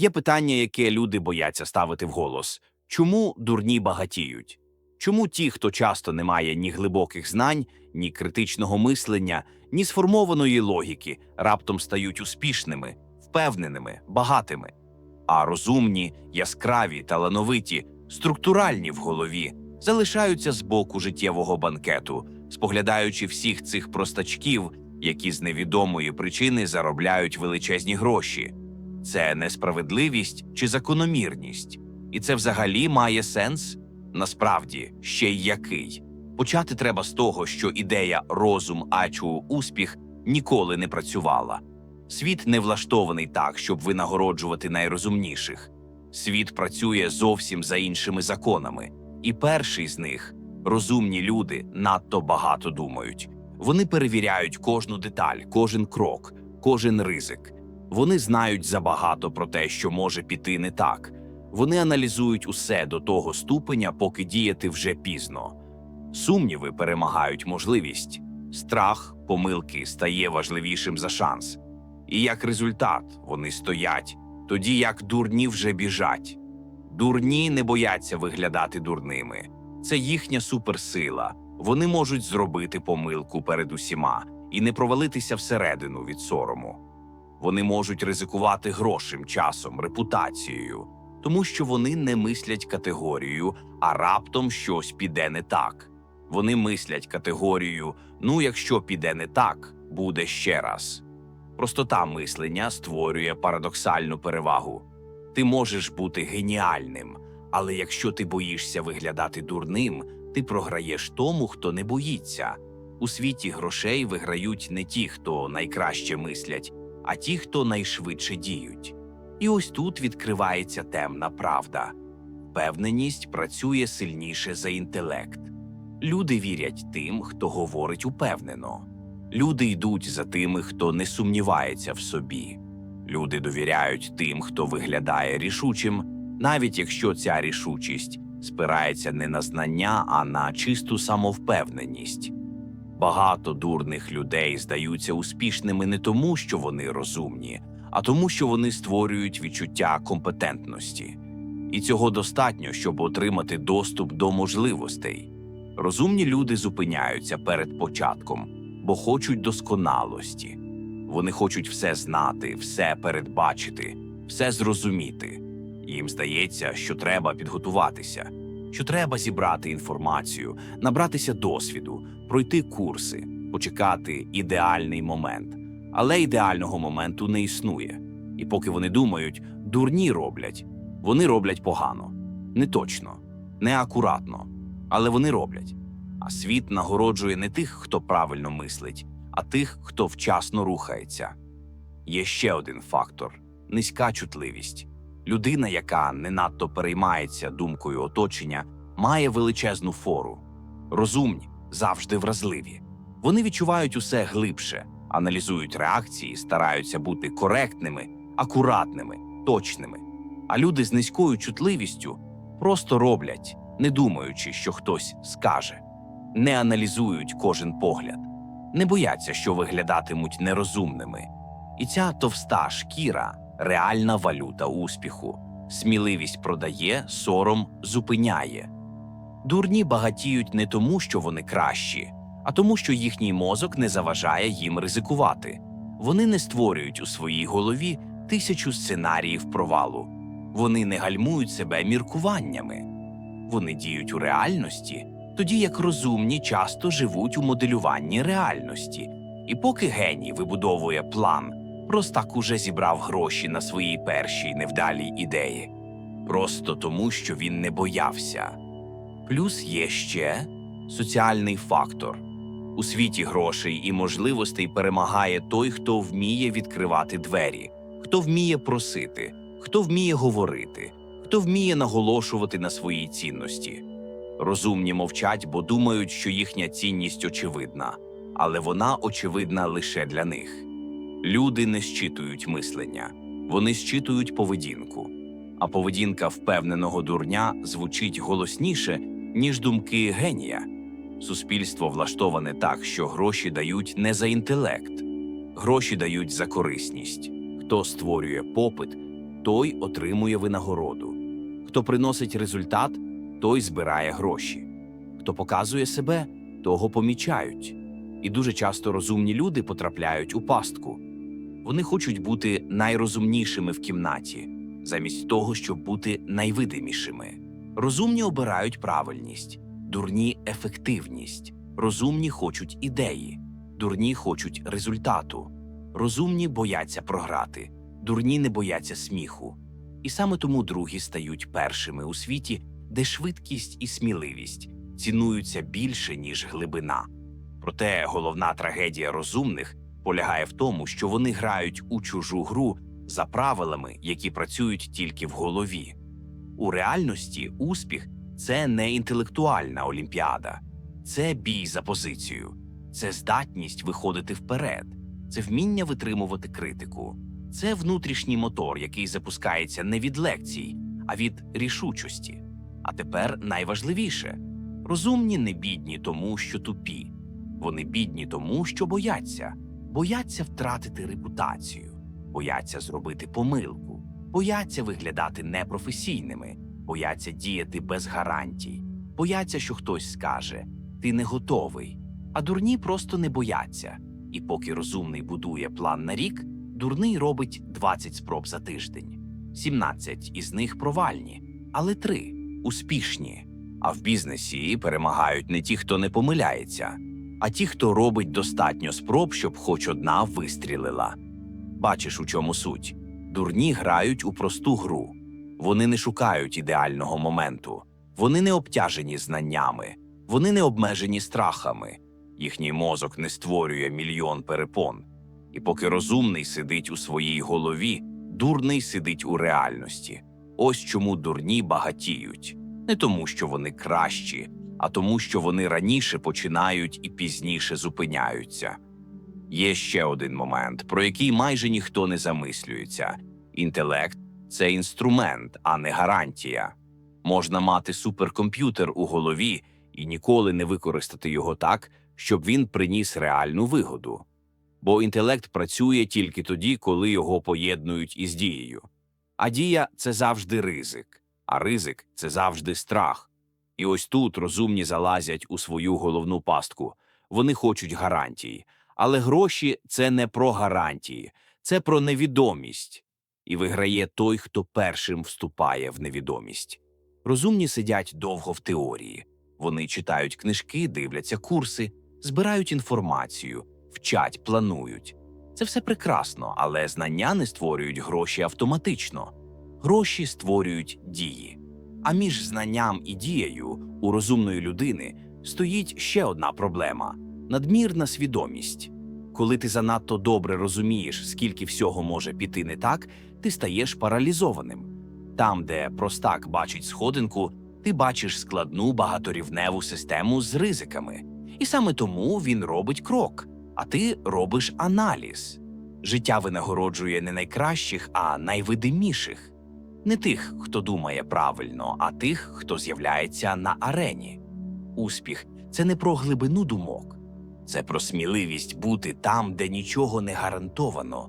Є питання, яке люди бояться ставити вголос. Чому дурні багатіють? Чому ті, хто часто не має ні глибоких знань, ні критичного мислення, ні сформованої логіки, раптом стають успішними, впевненими, багатими? А розумні, яскраві, талановиті, структуральні в голові залишаються з боку життєвого банкету, споглядаючи всіх цих простачків, які з невідомої причини заробляють величезні гроші. Це несправедливість чи закономірність, і це взагалі має сенс? Насправді, ще й який. Почати треба з того, що ідея розум, ачу, успіх ніколи не працювала. Світ не влаштований так, щоб винагороджувати найрозумніших. Світ працює зовсім за іншими законами, і перший з них розумні люди надто багато думають. Вони перевіряють кожну деталь, кожен крок, кожен ризик. Вони знають забагато про те, що може піти не так. Вони аналізують усе до того ступеня, поки діяти вже пізно. Сумніви перемагають можливість, страх, помилки стає важливішим за шанс. І як результат вони стоять, тоді як дурні вже біжать. Дурні не бояться виглядати дурними. Це їхня суперсила. Вони можуть зробити помилку перед усіма і не провалитися всередину від сорому. Вони можуть ризикувати грошем, часом, репутацією, тому що вони не мислять категорією, а раптом щось піде не так. Вони мислять категорією: ну, якщо піде не так, буде ще раз. Простота мислення створює парадоксальну перевагу. Ти можеш бути геніальним, але якщо ти боїшся виглядати дурним, ти програєш тому, хто не боїться. У світі грошей виграють не ті, хто найкраще мислять, а ті, хто найшвидше діють. І ось тут відкривається темна правда. Впевненість працює сильніше за інтелект. Люди вірять тим, хто говорить упевнено. Люди йдуть за тими, хто не сумнівається в собі. Люди довіряють тим, хто виглядає рішучим, навіть якщо ця рішучість спирається не на знання, а на чисту самовпевненість. Багато дурних людей здаються успішними не тому, що вони розумні, а тому, що вони створюють відчуття компетентності. І цього достатньо, щоб отримати доступ до можливостей. Розумні люди зупиняються перед початком, бо хочуть досконалості. Вони хочуть все знати, все передбачити, все зрозуміти. Їм здається, що треба підготуватися, що треба зібрати інформацію, набратися досвіду, пройти курси, почекати ідеальний момент. Але ідеального моменту не існує. І поки вони думають, дурні роблять, вони роблять погано, не точно, не акуратно, але вони роблять. А світ нагороджує не тих, хто правильно мислить, а тих, хто вчасно рухається. Є ще один фактор низька чутливість. Людина, яка не надто переймається думкою оточення, має величезну фору. Розумні, завжди вразливі. Вони відчувають усе глибше, аналізують реакції, стараються бути коректними, акуратними, точними. А люди з низькою чутливістю просто роблять, не думаючи, що хтось скаже, не аналізують кожен погляд, не бояться, що виглядатимуть нерозумними. І ця товста шкіра реальна валюта успіху. Сміливість продає, сором зупиняє. Дурні багатіють не тому, що вони кращі, а тому, що їхній мозок не заважає їм ризикувати. Вони не створюють у своїй голові тисячу сценаріїв провалу. Вони не гальмують себе міркуваннями. Вони діють у реальності, тоді як розумні часто живуть у моделюванні реальності. І поки геній вибудовує план, простак уже зібрав гроші на своїй першій невдалій ідеї, просто тому, що він не боявся. Плюс є ще соціальний фактор. У світі грошей і можливостей перемагає той, хто вміє відкривати двері, хто вміє просити, хто вміє говорити, хто вміє наголошувати на своїй цінності. Розумні мовчать, бо думають, що їхня цінність очевидна, але вона очевидна лише для них. Люди не щитують мислення, вони щитують поведінку. А поведінка впевненого дурня звучить голосніше, ніж думки генія. Суспільство влаштоване так, що гроші дають не за інтелект, гроші дають за корисність. Хто створює попит, той отримує винагороду. Хто приносить результат, той збирає гроші. Хто показує себе, того помічають. І дуже часто розумні люди потрапляють у пастку. Вони хочуть бути найрозумнішими в кімнаті, замість того, щоб бути найвидимішими. Розумні обирають правильність, дурні ефективність, розумні хочуть ідеї, дурні хочуть результату, розумні бояться програти, дурні не бояться сміху. І саме тому другі стають першими у світі, де швидкість і сміливість цінуються більше, ніж глибина. Проте головна трагедія розумних полягає в тому, що вони грають у чужу гру за правилами, які працюють тільки в голові. У реальності успіх це не інтелектуальна олімпіада, це бій за позицію, це здатність виходити вперед, це вміння витримувати критику, це внутрішній мотор, який запускається не від лекцій, а від рішучості. А тепер найважливіше розумні не бідні тому, що тупі. Вони бідні тому, що бояться, бояться втратити репутацію, бояться зробити помилку, бояться виглядати непрофесійними, бояться діяти без гарантій, бояться, що хтось скаже ти не готовий. А дурні просто не бояться. І поки розумний будує план на рік, дурний робить 20 спроб за тиждень. 17 із них провальні, але 3 успішні. А в бізнесі перемагають не ті, хто не помиляється, а ті, хто робить достатньо спроб, щоб хоч одна вистрілила. Бачиш, у чому суть? Дурні грають у просту гру. Вони не шукають ідеального моменту, вони не обтяжені знаннями, вони не обмежені страхами. Їхній мозок не створює мільйон перепон. І поки розумний сидить у своїй голові, дурний сидить у реальності. Ось чому дурні багатіють. Не тому, що вони кращі, а тому, що вони раніше починають і пізніше зупиняються. Є ще один момент, про який майже ніхто не замислюється: інтелект це інструмент, а не гарантія. Можна мати суперкомп'ютер у голові і ніколи не використати його так, щоб він приніс реальну вигоду. Бо інтелект працює тільки тоді, коли його поєднують із дією. А дія це завжди ризик, а ризик це завжди страх. І ось тут розумні залазять у свою головну пастку. Вони хочуть гарантій. Але гроші це не про гарантії, це про невідомість. І виграє той, хто першим вступає в невідомість. Розумні сидять довго в теорії. Вони читають книжки, дивляться курси, збирають інформацію, вчать, планують. Це все прекрасно, але знання не створюють гроші автоматично. Гроші створюють дії. А між знанням і дією у розумної людини стоїть ще одна проблема надмірна свідомість. Коли ти занадто добре розумієш, скільки всього може піти не так, ти стаєш паралізованим. Там, де простак бачить сходинку, ти бачиш складну багаторівневу систему з ризиками. І саме тому він робить крок, а ти робиш аналіз. Життя винагороджує не найкращих, а найвидиміших. Не тих, хто думає правильно, а тих, хто з'являється на арені. Успіх це не про глибину думок, це про сміливість бути там, де нічого не гарантовано.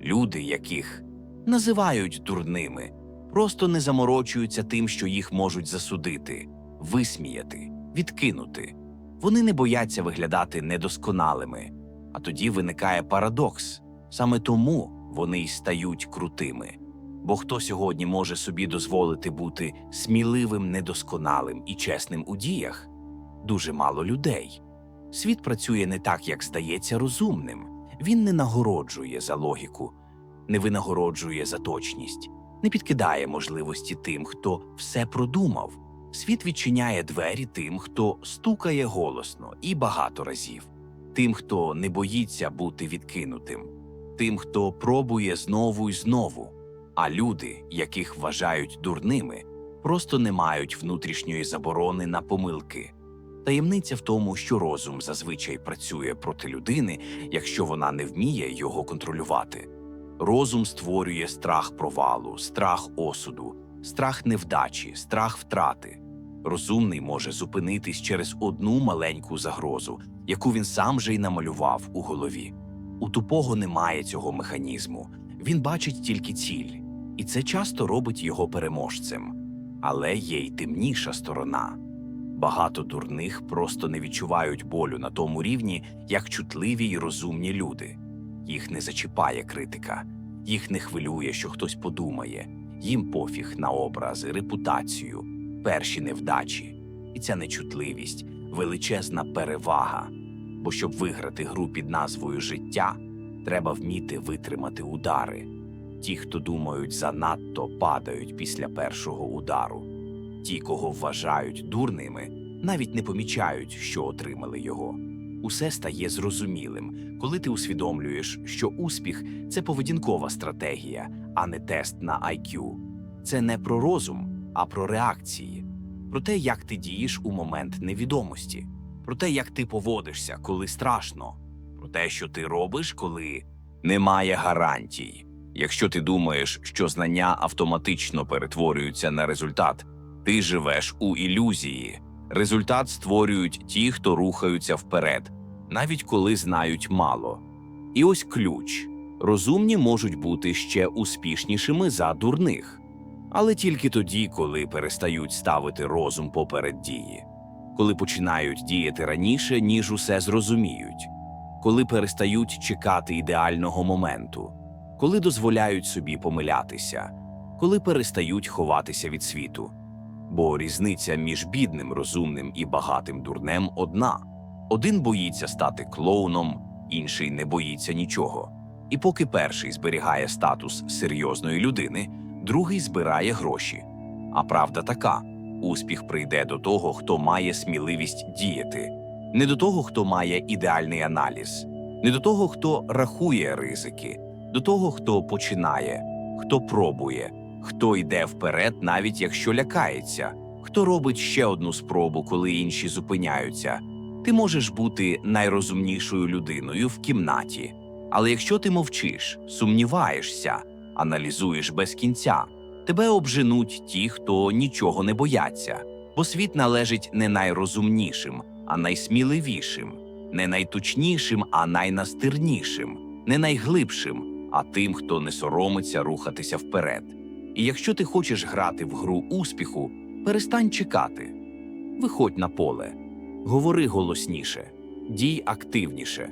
Люди, яких називають дурними, просто не заморочуються тим, що їх можуть засудити, висміяти, відкинути. Вони не бояться виглядати недосконалими. А тоді виникає парадокс саме тому вони й стають крутими. Бо хто сьогодні може собі дозволити бути сміливим, недосконалим і чесним у діях? Дуже мало людей. Світ працює не так, як здається розумним. Він не нагороджує за логіку, не винагороджує за точність, не підкидає можливості тим, хто все продумав. Світ відчиняє двері тим, хто стукає голосно і багато разів, тим, хто не боїться бути відкинутим, тим, хто пробує знову і знову. А люди, яких вважають дурними, просто не мають внутрішньої заборони на помилки. Таємниця в тому, що розум зазвичай працює проти людини, якщо вона не вміє його контролювати. Розум створює страх провалу, страх осуду, страх невдачі, страх втрати. Розумний може зупинитись через одну маленьку загрозу, яку він сам же й намалював у голові. У тупого немає цього механізму. Він бачить тільки ціль, і це часто робить його переможцем. Але є й темніша сторона. Багато дурних просто не відчувають болю на тому рівні, як чутливі й розумні люди. Їх не зачіпає критика, їх не хвилює, що хтось подумає, їм пофіг на образи, репутацію, перші невдачі. І ця нечутливість величезна перевага. Бо щоб виграти гру під назвою життя, треба вміти витримати удари. Ті, хто думають занадто, падають після першого удару. Ті, кого вважають дурними, навіть не помічають, що отримали його. Усе стає зрозумілим, коли ти усвідомлюєш, що успіх це поведінкова стратегія, а не тест на IQ. Це не про розум, а про реакції, про те, як ти дієш у момент невідомості, про те, як ти поводишся, коли страшно, про те, що ти робиш, коли немає гарантій. Якщо ти думаєш, що знання автоматично перетворюються на результат, ти живеш у ілюзії. Результат створюють ті, хто рухаються вперед, навіть коли знають мало. І ось ключ: розумні можуть бути ще успішнішими за дурних, але тільки тоді, коли перестають ставити розум поперед дії, коли починають діяти раніше, ніж усе зрозуміють, коли перестають чекати ідеального моменту, коли дозволяють собі помилятися, коли перестають ховатися від світу. Бо різниця між бідним, розумним і багатим дурнем одна. Один боїться стати клоуном, інший не боїться нічого. І поки перший зберігає статус серйозної людини, другий збирає гроші. А правда така: успіх прийде до того, хто має сміливість діяти, не до того, хто має ідеальний аналіз, не до того, хто рахує ризики, до того, хто починає, хто пробує, хто йде вперед, навіть якщо лякається, хто робить ще одну спробу, коли інші зупиняються. Ти можеш бути найрозумнішою людиною в кімнаті, але якщо ти мовчиш, сумніваєшся, аналізуєш без кінця, тебе обженуть ті, хто нічого не бояться, бо світ належить не найрозумнішим, а найсміливішим, не найточнішим, а найнастирнішим, не найглибшим, а тим, хто не соромиться рухатися вперед. І якщо ти хочеш грати в гру успіху, перестань чекати. Виходь на поле, говори голосніше, дій активніше,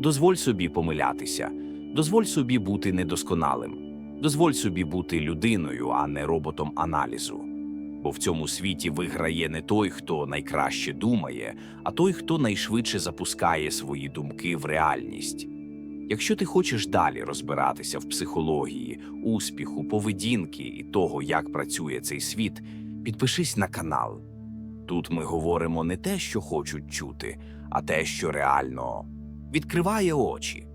дозволь собі помилятися, дозволь собі бути недосконалим, дозволь собі бути людиною, а не роботом аналізу. Бо в цьому світі виграє не той, хто найкраще думає, а той, хто найшвидше запускає свої думки в реальність. Якщо ти хочеш далі розбиратися в психології, успіху, поведінки і того, як працює цей світ, підпишись на канал. Тут ми говоримо не те, що хочуть чути, а те, що реально відкриває очі.